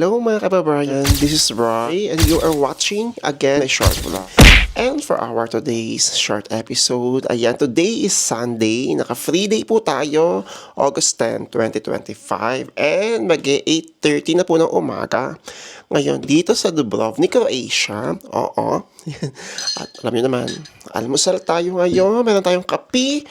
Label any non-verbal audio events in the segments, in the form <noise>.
Hello mga kababayan, this is Roy and you are watching again a short vlog. And for our today's short episode, ayan, today is Sunday, naka-free day po tayo, August 10, 2025, and mag 8.30 na po ng umaga. Ngayon, dito sa Dubrovnik, Croatia, oo, <laughs> at alam niyo naman, almusal tayo ngayon, meron tayong kape,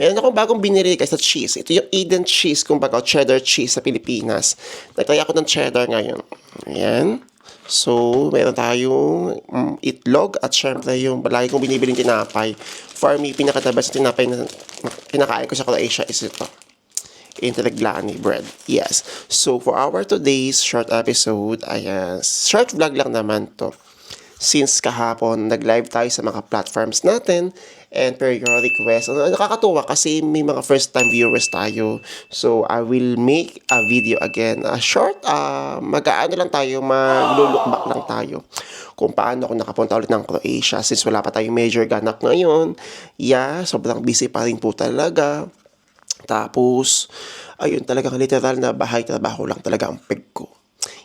Meron akong bagong binili guys na cheese. Ito yung Eden cheese, kumbaga cheddar cheese sa Pilipinas. Nagtry ako ng cheddar ngayon. Ayan. So, meron tayong mm, itlog at syempre yung lagi kong binibiling tinapay. For me, pinaka-the tinapay na kinakain ko sa Croatia is ito. Inteleglani bread. Yes. So, for our today's short episode, ayan, short vlog lang naman to since kahapon nag-live tayo sa mga platforms natin and per your request. Ano, nakakatuwa kasi may mga first time viewers tayo. So, I will make a video again. A short, uh, mag-aano lang tayo, mag-look back lang tayo kung paano ako nakapunta ulit ng Croatia since wala pa tayong major ganap ngayon. Yeah, sobrang busy pa rin po talaga. Tapos, ayun talagang literal na bahay trabaho lang talaga ang peg ko.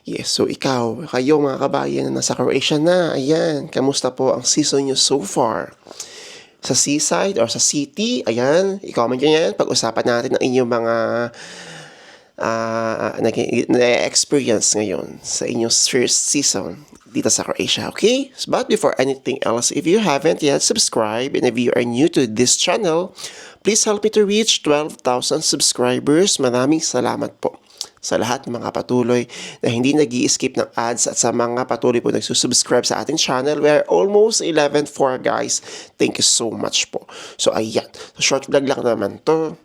Yes, so ikaw, kayo mga kabayan na nasa Croatia na, ayan, kamusta po ang season nyo so far? Sa seaside or sa city, ayan, i-comment nyo yan, pag-usapan natin ang inyong mga uh, na-experience ngayon sa inyong first season dito sa Croatia, okay? But before anything else, if you haven't yet subscribed and if you are new to this channel, please help me to reach 12,000 subscribers. Maraming salamat po sa lahat ng mga patuloy na hindi nag skip ng ads at sa mga patuloy po nagsusubscribe sa ating channel. We are almost 11.4 guys. Thank you so much po. So ayan, so, short vlog lang naman to.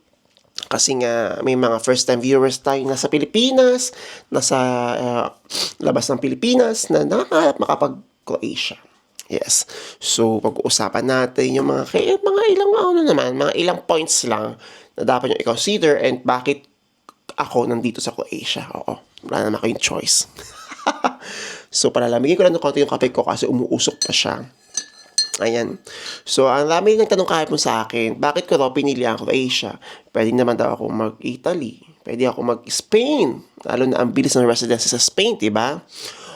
Kasi nga may mga first time viewers tayo nasa Pilipinas, nasa uh, labas ng Pilipinas na nakakalap makapag-Croatia. Yes. So, pag-uusapan natin yung mga, kaya mga ilang ano naman, mga ilang points lang na dapat yung i-consider and bakit ako nandito sa Croatia. Oo, wala naman kayong choice. <laughs> so, palalamigin ko lang ng konti yung kape ko kasi umuusok pa siya. Ayan. So, ang dami ng tanong kahit mo sa akin, bakit ko raw pinili ang Croatia? Pwede naman daw ako mag-Italy. Pwede ako mag-Spain. Lalo na ang bilis ng residency sa Spain, di ba?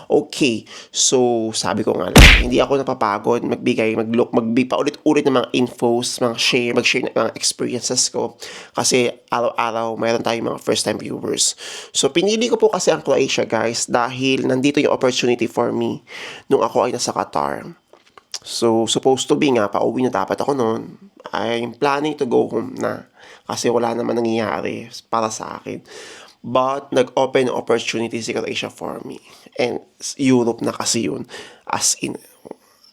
Okay. So, sabi ko nga lang, hindi ako napapagod magbigay, mag-look, magbigay pa ulit-ulit ng mga infos, mga share, mag-share ng mga experiences ko. Kasi araw-araw, mayroon tayong mga first-time viewers. So, pinili ko po kasi ang Croatia, guys, dahil nandito yung opportunity for me nung ako ay nasa Qatar. So, supposed to be nga, pauwi na dapat ako noon. I'm planning to go home na. Kasi wala naman nangyayari para sa akin. But, nag-open opportunity si Croatia for me. And Europe na kasi yun. As in,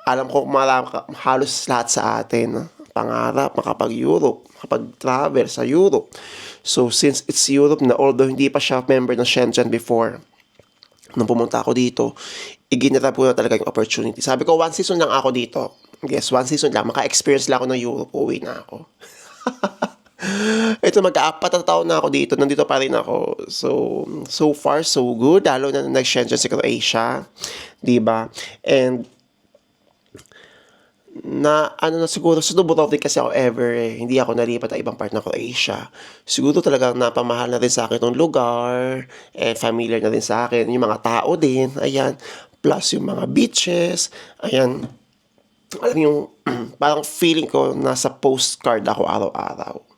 alam ko marami, halos lahat sa atin, pangarap, makapag-Europe, makapag-travel sa Europe. So, since it's Europe na, although hindi pa siya member ng Shenzhen before, nung pumunta ako dito, iginira po na talaga yung opportunity. Sabi ko, one season lang ako dito. Yes, one season lang. Maka-experience lang ako ng Europe. Uwi na ako. <laughs> Ito, mag-aapat na taon na ako dito. Nandito pa rin ako. So, so far, so good. Lalo na nag-Shenzhen sa Croatia. Diba? And, na ano na siguro sa Dubrovnik kasi ako ever eh, hindi ako nalipat sa ibang part ng Croatia. Siguro talagang napamahal na rin sa akin tong lugar and familiar na rin sa akin yung mga tao din, ayan, plus yung mga beaches, ayan. Alam yung <clears throat> parang feeling ko nasa postcard ako araw-araw.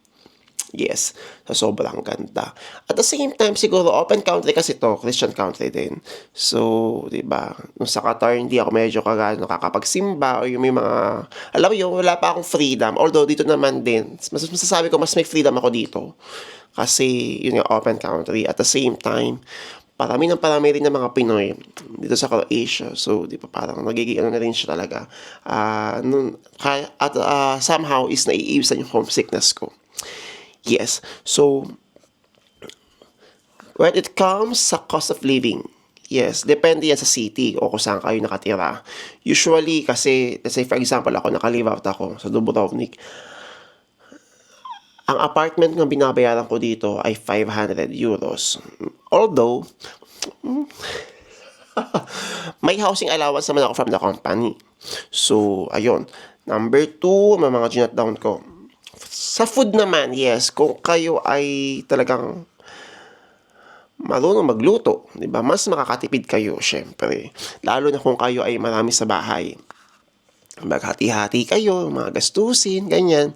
Yes, sa sobrang ganda. At the same time, siguro, open country kasi to, Christian country din. So, di ba, nung sa Qatar, hindi ako medyo kagano nakakapagsimba o yung may mga, alam mo yun, wala pa akong freedom. Although, dito naman din, mas masasabi ko, mas may freedom ako dito. Kasi, yun yung open country. At the same time, parami ng parami rin ng mga Pinoy dito sa Croatia. So, di ba, parang nagiging ano na rin siya talaga. Uh, nun, at uh, somehow is naiiwasan yung homesickness ko. Yes. So, when it comes sa cost of living, yes, depende yan sa city o kung saan kayo nakatira. Usually, kasi, let's say for example, ako nakalive out ako sa Dubrovnik. Ang apartment ng binabayaran ko dito ay 500 euros. Although, <laughs> may housing allowance naman ako from the company. So, ayun. Number two, may mga ginat down ko sa food naman, yes, kung kayo ay talagang marunong magluto, di ba? Mas makakatipid kayo, syempre. Lalo na kung kayo ay marami sa bahay. Maghati-hati kayo, mga gastusin, ganyan.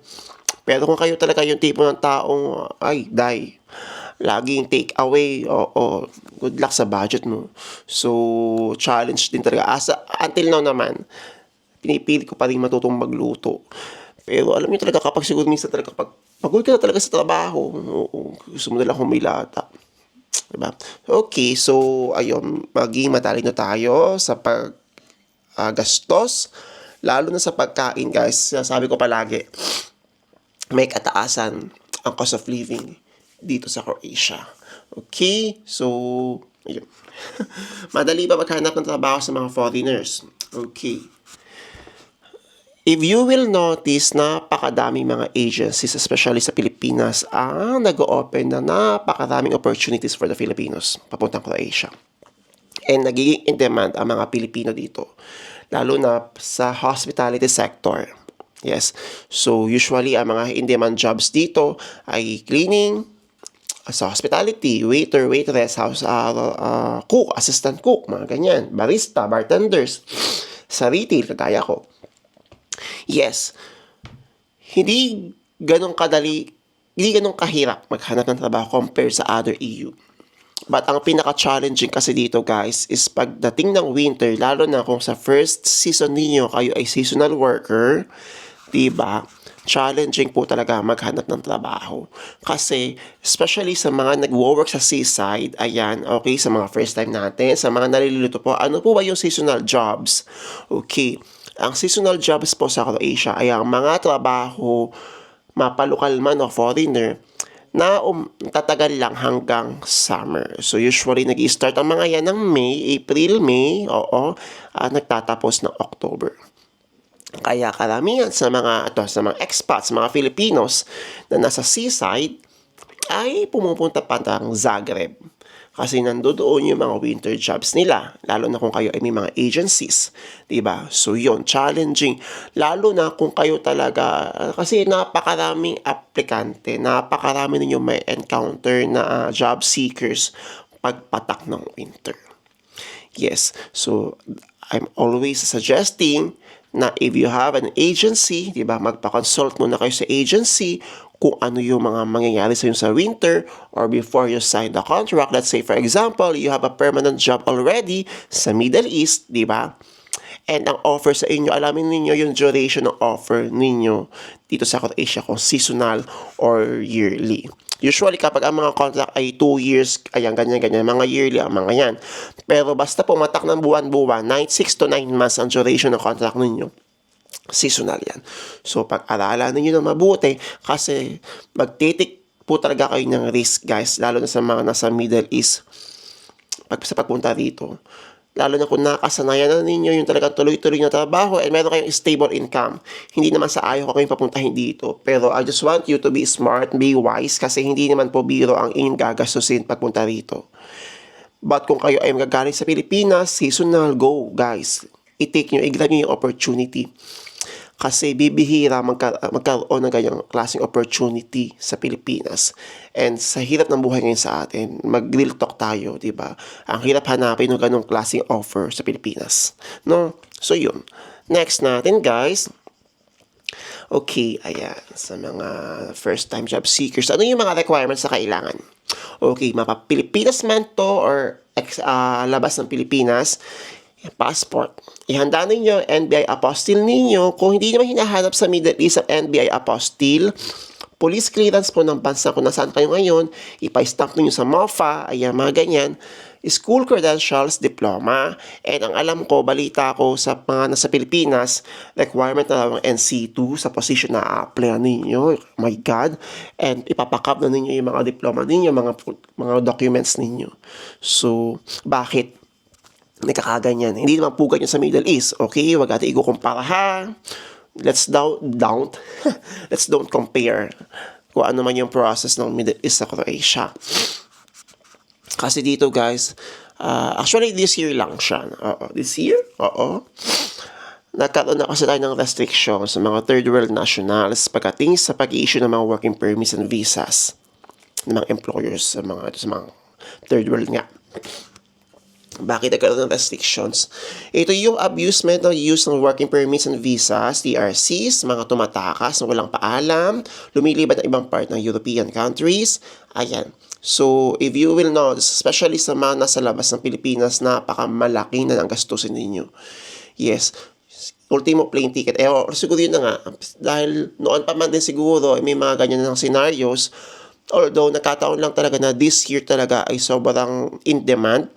Pero kung kayo talaga yung tipo ng taong, ay, die, laging take away, o, o good luck sa budget mo. So, challenge din talaga. Asa, until now naman, pinipili ko pa rin matutong magluto. Pero alam niyo talaga kapag siguro minsan talaga pag pagod ka na talaga sa trabaho, gusto mo na lang humilata. Diba? Okay, so ayun, maging matalino tayo sa pag ah, gastos, lalo na sa pagkain, guys. Sabi ko palagi, may kataasan ang cost of living dito sa Croatia. Okay? So, ayun. <laughs> Madali ba maghanap ng trabaho sa mga foreigners? Okay. If you will notice, napakadaming mga agencies, especially sa Pilipinas, ang nag-open na napakadaming opportunities for the Filipinos papuntang Croatia. And nagiging in demand ang mga Pilipino dito, lalo na sa hospitality sector. Yes. So, usually, ang mga in-demand jobs dito ay cleaning, sa hospitality, waiter, waitress, house, uh, uh, cook, assistant cook, mga ganyan, barista, bartenders, sa retail, kagaya ko. Yes, hindi ganun kadali, hindi ganun kahirap maghanap ng trabaho compared sa other EU. But ang pinaka-challenging kasi dito guys is pagdating ng winter, lalo na kung sa first season ninyo kayo ay seasonal worker, 'di ba? Challenging po talaga maghanap ng trabaho. Kasi, especially sa mga nag-work sa seaside, ayan, okay, sa mga first time natin, sa mga nalilito po, ano po ba yung seasonal jobs? Okay, ang seasonal jobs po sa Croatia ay ang mga trabaho, mapalukal man o foreigner, na um, tatagal lang hanggang summer. So usually nag start ang mga yan ng May, April, May, oo, at nagtatapos ng October. Kaya karamihan sa mga ito, sa mga expats, mga Filipinos na nasa seaside ay pumupunta pa ng Zagreb. Kasi nandoon yung mga winter jobs nila. Lalo na kung kayo ay may mga agencies. ba diba? So yon challenging. Lalo na kung kayo talaga, kasi napakaraming aplikante, napakarami ninyo may encounter na uh, job seekers pagpatak ng winter. Yes, so I'm always suggesting na if you have an agency, di ba, magpa-consult muna kayo sa agency kung ano yung mga mangyayari sa sa winter or before you sign the contract. Let's say, for example, you have a permanent job already sa Middle East, di ba? And ang offer sa inyo, alamin ninyo yung duration ng offer ninyo dito sa Croatia kung seasonal or yearly. Usually, kapag ang mga contract ay 2 years, ayan, ganyan, ganyan, mga yearly ang mga yan. Pero basta pumatak ng buwan-buwan, 6 to 9 months ang duration ng contract ninyo seasonal yan. So, pag-aralan ninyo na mabuti kasi magtitik po talaga kayo ng risk, guys, lalo na sa mga nasa Middle East pag sa pagpunta rito. Lalo na kung nakasanayan na ninyo yung talagang tuloy-tuloy na trabaho and meron kayong stable income. Hindi naman sa ayaw ko kayong papuntahin dito. Pero I just want you to be smart, be wise kasi hindi naman po biro ang inyong gagastusin pagpunta rito. But kung kayo ay magagaling sa Pilipinas, seasonal, go guys. I-take nyo, i-grab nyo yung opportunity kasi bibihira magka, magkaroon ng ganyang klaseng opportunity sa Pilipinas. And sa hirap ng buhay ngayon sa atin, mag-real talk tayo, di ba? Ang hirap hanapin ng ganong klaseng offer sa Pilipinas. No? So, yun. Next natin, guys. Okay, ayan. Sa mga first-time job seekers, ano yung mga requirements na kailangan? Okay, mapa Pilipinas man to or ex, uh, labas ng Pilipinas, passport. Ihanda ninyo NBI apostille ninyo. Kung hindi naman hinahanap sa Middle East ang NBI apostille, police clearance po ng bansa kung nasaan kayo ngayon, ipa-stamp ninyo sa MOFA, ayan, mga ganyan, school credentials, diploma, and ang alam ko, balita ko sa mga nasa Pilipinas, requirement na lang NC2 sa position na apply ninyo, my God, and ipapakap na ninyo yung mga diploma ninyo, mga, mga documents ninyo. So, bakit? Nagkakaganyan. Hindi naman po ganyan sa Middle East. Okay? Huwag natin ikukumpara ha. Let's don't, don't, <laughs> let's don't compare kung ano man yung process ng Middle East sa Croatia. Kasi dito guys, uh, actually this year lang siya. Oo, this year? Oo. nagkaroon na kasi tayo ng restrictions sa mga third world nationals pagdating sa pag-issue ng mga working permits and visas ng mga employers sa mga, sa mga third world nga. Bakit nagkaroon ng restrictions? Ito yung abusement ng use ng working permits and visas, TRCs, mga tumatakas na walang paalam, lumilibad ng ibang part ng European countries. Ayan. So, if you will know, especially sa mga nasa labas ng Pilipinas, napakamalaki na ang gastusin ninyo. Yes. Ultimo plane ticket. Eh, or siguro yun na nga. Dahil noon pa man din siguro, may mga ganyan ng scenarios. Although, nakataon lang talaga na this year talaga ay sobrang in demand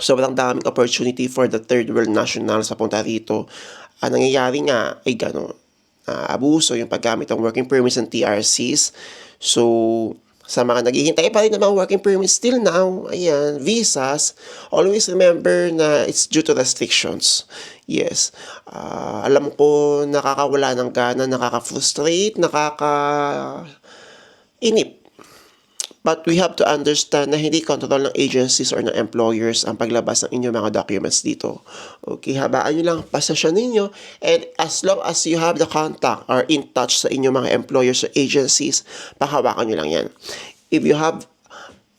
sobrang daming opportunity for the third world nationals sa punta rito. Ang nangyayari nga ay gano'n, ah, abuso yung paggamit ng working permits and TRCs. So, sa mga naghihintay pa rin ng mga working permits still now, ayan, visas, always remember na it's due to restrictions. Yes. Ah, alam ko, nakakawala ng gana, nakaka-frustrate, nakaka-inip. But we have to understand na hindi control ng agencies or ng employers ang paglabas ng inyong mga documents dito. Okay, habaan nyo lang pasasyon ninyo and as long as you have the contact or in touch sa inyong mga employers or agencies, pahawakan nyo lang yan. If you have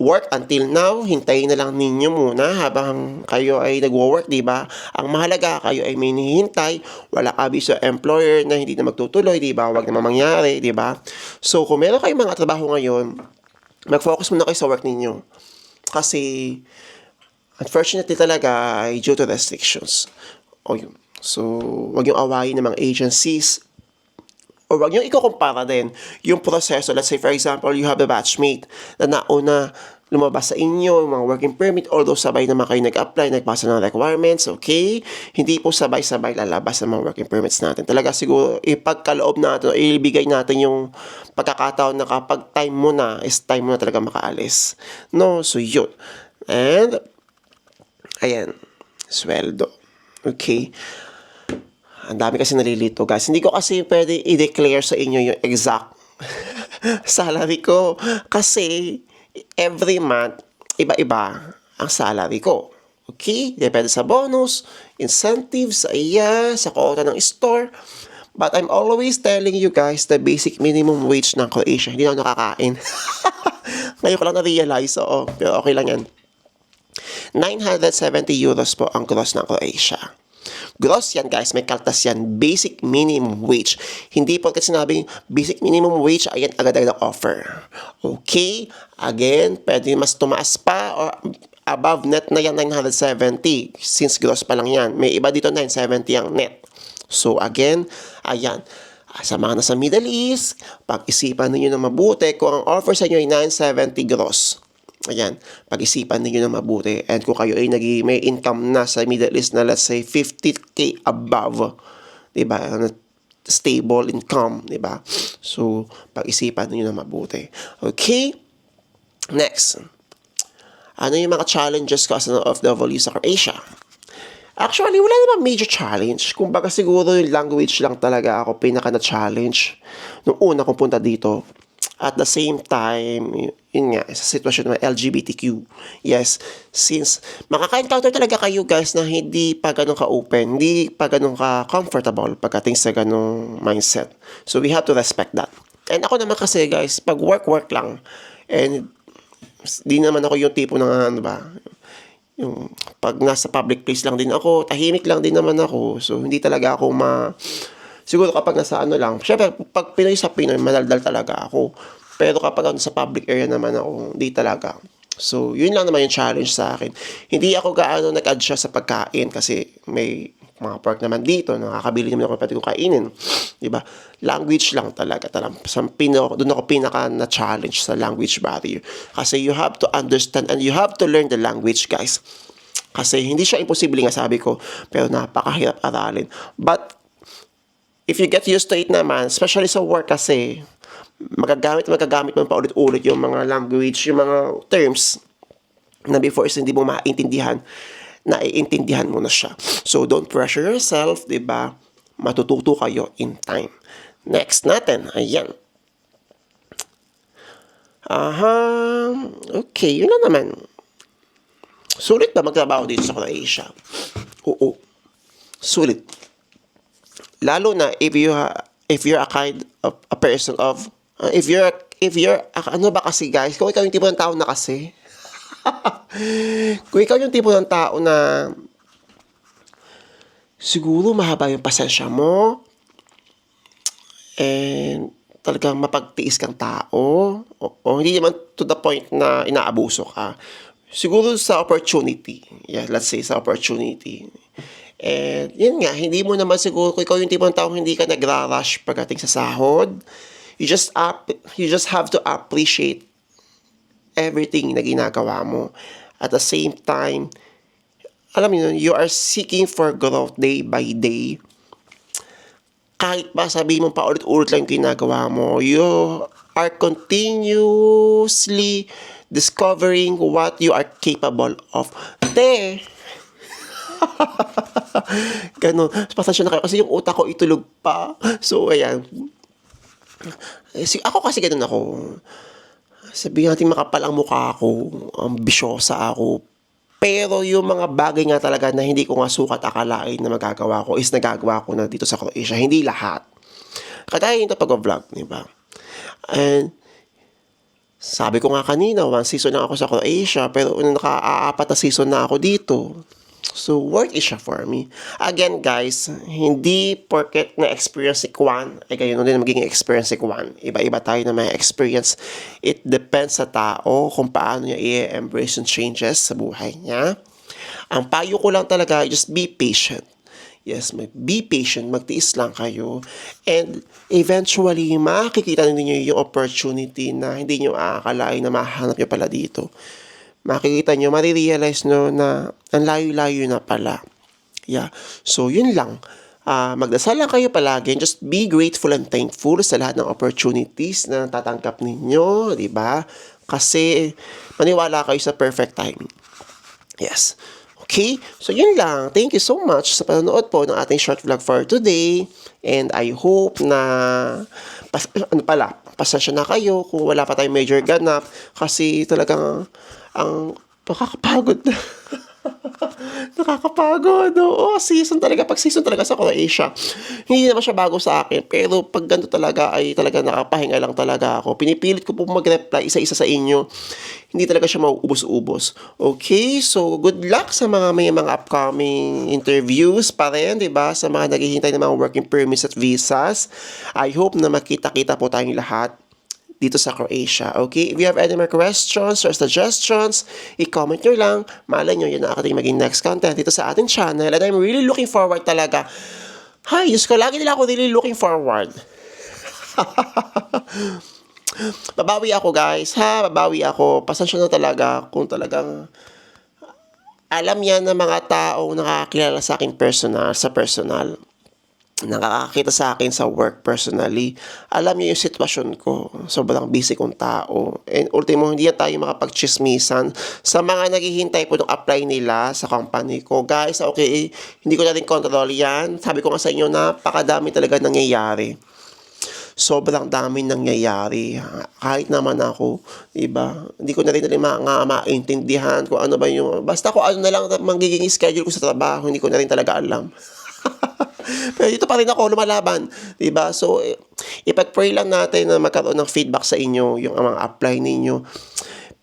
work until now, hintayin na lang ninyo muna habang kayo ay nagwo-work, di ba? Ang mahalaga, kayo ay may hinihintay, wala kabi sa employer na hindi na magtutuloy, di ba? Huwag naman mangyari, di ba? So, kung meron kayong mga trabaho ngayon, mag-focus muna kayo sa work ninyo. Kasi, unfortunately talaga, ay due to restrictions. O yun. So, wag yung awayin ng mga agencies or wag yung ikukumpara din yung proseso. Let's say, for example, you have a batchmate na nauna lumabas sa inyo, yung mga working permit, although sabay naman kayo nag-apply, nagpasa ng requirements, okay? Hindi po sabay-sabay lalabas ang mga working permits natin. Talaga siguro, ipagkaloob natin, o ibigay natin yung pagkakataon na kapag time mo na, is time mo na talaga makaalis. No? So, yun. And, ayan, sweldo. Okay? Ang dami kasi nalilito, guys. Hindi ko kasi pwede i-declare sa inyo yung exact <laughs> salary ko. Kasi, every month, iba-iba ang salary ko. Okay? Depende sa bonus, incentives, sa iya, sa quota ng store. But I'm always telling you guys the basic minimum wage ng Croatia. Hindi na ako nakakain. <laughs> Ngayon ko lang na-realize, oo. Pero okay lang yan. 970 euros po ang gross ng Croatia. Gross yan guys, may kaltas yan. Basic minimum wage. Hindi po kasi sinabing basic minimum wage, ayan agad-agad ang offer. Okay? Again, pwede mas tumaas pa or above net na yan 970 since gross pa lang yan. May iba dito 970 ang net. So again, ayan. Sa mga nasa Middle East, pag-isipan ninyo na mabuti kung ang offer sa inyo ay 970 gross. Ayan, pag-isipan ninyo na mabuti. And kung kayo ay nag may income na sa Middle East na let's say 50k above, 'di ba? Stable income, 'di ba? So, pag-isipan niyo na mabuti. Okay? Next. Ano yung mga challenges ko as an OFW sa Croatia? Actually, wala namang major challenge. Kumbaga siguro yung language lang talaga ako pinaka na-challenge nung una kong punta dito. At the same time, yun nga, sa sitwasyon ng LGBTQ. Yes, since makaka-encounter talaga kayo guys na hindi pa ganun ka-open, hindi pa ganun ka-comfortable pagdating sa ganung mindset. So we have to respect that. And ako naman kasi guys, pag work-work lang, and di naman ako yung tipo ng ano ba, yung pag nasa public place lang din ako, tahimik lang din naman ako. So, hindi talaga ako ma... Siguro kapag nasa ano lang, syempre, pag Pinoy sa Pinoy, madaldal talaga ako. Pero kapag sa public area naman ako, hindi talaga. So, yun lang naman yung challenge sa akin. Hindi ako gaano nag-adjust sa pagkain kasi may mga pork naman dito, nakakabili naman ako pwede ko kainin. Di ba? Language lang talaga. Talang, sa pino, doon ako pinaka na-challenge sa language barrier. Kasi you have to understand and you have to learn the language, guys. Kasi hindi siya imposible nga sabi ko, pero napakahirap aralin. But, if you get used to it naman, especially sa work kasi, magagamit, magagamit mo pa ulit-ulit yung mga language, yung mga terms na before is hindi mo maintindihan, naiintindihan mo na siya. So, don't pressure yourself, di ba? Matututo kayo in time. Next natin, ayan. Aha, okay, yun na naman. Sulit ba magtrabaho dito sa Croatia? Oo. Sulit. Lalo na if you ha- if you're a kind of a person of uh, if you're if you're a- ano ba kasi guys? Kung ikaw yung tipo ng tao na kasi. <laughs> Kung ikaw yung tipo ng tao na siguro mahaba yung pasensya mo and talagang mapagtiis kang tao o, o hindi naman to the point na inaabuso ka siguro sa opportunity. Yeah let's say sa opportunity and yun nga hindi mo naman siguro kung ikaw yung tipo ng tao hindi ka nagra-rush pagdating sa sahod you just up you just have to appreciate everything na ginagawa mo at the same time alam yun, you are seeking for growth day by day kahit ba sabihin mo pa ulit-ulit lang ginagawa mo, you are continuously discovering what you are capable of. Te! <laughs> <laughs> Ganon. Pasensya na kayo kasi yung utak ko itulog pa. So, ayan. Eh, si- Ako kasi ganun ako. Sabihin natin makapal ang mukha ako, ambisyosa ako, pero yung mga bagay nga talaga na hindi ko nga sukat akalain na magagawa ko is nagagawa ko na dito sa Croatia. Hindi lahat. Kaya yung pag-vlog, di ba? And sabi ko nga kanina, one season na ako sa Croatia, pero naka-aapat na season na ako dito. So, worth it siya for me. Again, guys, hindi porket na-experience si Kwan, ay kayo din magiging experience si Kwan. Iba-iba tayo na may experience. It depends sa tao kung paano niya i-embrace yung changes sa buhay niya. Ang payo ko lang talaga, just be patient. Yes, mag be patient, magtiis lang kayo. And eventually, makikita ninyo yung opportunity na hindi nyo aakalain na mahanap nyo pala dito. Makikita nyo, marirealize nyo na ang layo-layo na pala. Yeah. So, yun lang. Ah, magdasal lang kayo palagi just be grateful and thankful sa lahat ng opportunities na tatanggap ninyo, di ba? Kasi maniwala kayo sa perfect time. Yes. Okay? So, yun lang. Thank you so much sa panonood po ng ating short vlog for today. And I hope na, pas, ano pala, pasensya na kayo kung wala pa tayong major ganap kasi talagang ang nakakapagod na. <laughs> Nakakapagod. Oo, season talaga. Pag season talaga sa Croatia, hindi naman siya bago sa akin. Pero pag ganito talaga ay talaga nakapahinga lang talaga ako. Pinipilit ko po mag-reply isa-isa sa inyo. Hindi talaga siya mauubos-ubos. Okay? So, good luck sa mga may mga upcoming interviews pa rin, di ba? Sa mga naghihintay ng mga working permits at visas. I hope na makita-kita po tayong lahat dito sa Croatia. Okay? If you have any more questions or suggestions, i-comment nyo lang. Malay nyo, yun ang ating maging next content dito sa ating channel. And I'm really looking forward talaga. Hay, Diyos ko, lagi nila ako really looking forward. <laughs> Babawi ako guys, ha? Babawi ako. Pasensya na talaga kung talagang alam yan ng mga taong nakakilala sa akin personal, sa personal nakakakita sa akin sa work personally, alam niyo yung sitwasyon ko. Sobrang busy kong tao. And ultimo, hindi na tayo makapagchismisan sa mga naghihintay po ng apply nila sa company ko. Guys, okay, hindi ko na rin control yan. Sabi ko nga sa inyo, napakadami talaga nangyayari. Sobrang dami nangyayari. Kahit naman ako, di ba? Hindi ko na rin na rin ma- maintindihan kung ano ba yung... Basta ko ano na lang magiging schedule ko sa trabaho, hindi ko na rin talaga alam. <laughs> Pero dito pa rin ako lumalaban, 'di ba? So eh, ipag-pray lang natin na magkaroon ng feedback sa inyo, yung mga apply ninyo.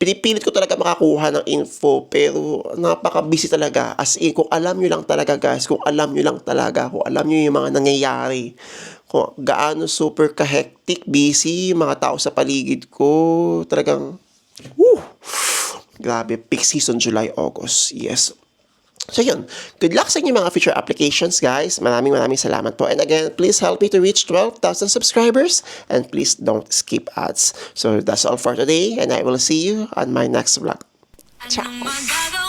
Pinipilit ko talaga makakuha ng info pero napaka-busy talaga. As in, kung alam nyo lang talaga guys, kung alam nyo lang talaga, kung alam nyo yung mga nangyayari, kung gaano super ka-hectic, busy, mga tao sa paligid ko, talagang, woo, grabe, peak season July, August, yes. So yun, good luck sa inyong mga future applications guys. Maraming maraming salamat po. And again, please help me to reach 12,000 subscribers and please don't skip ads. So that's all for today and I will see you on my next vlog. Magaling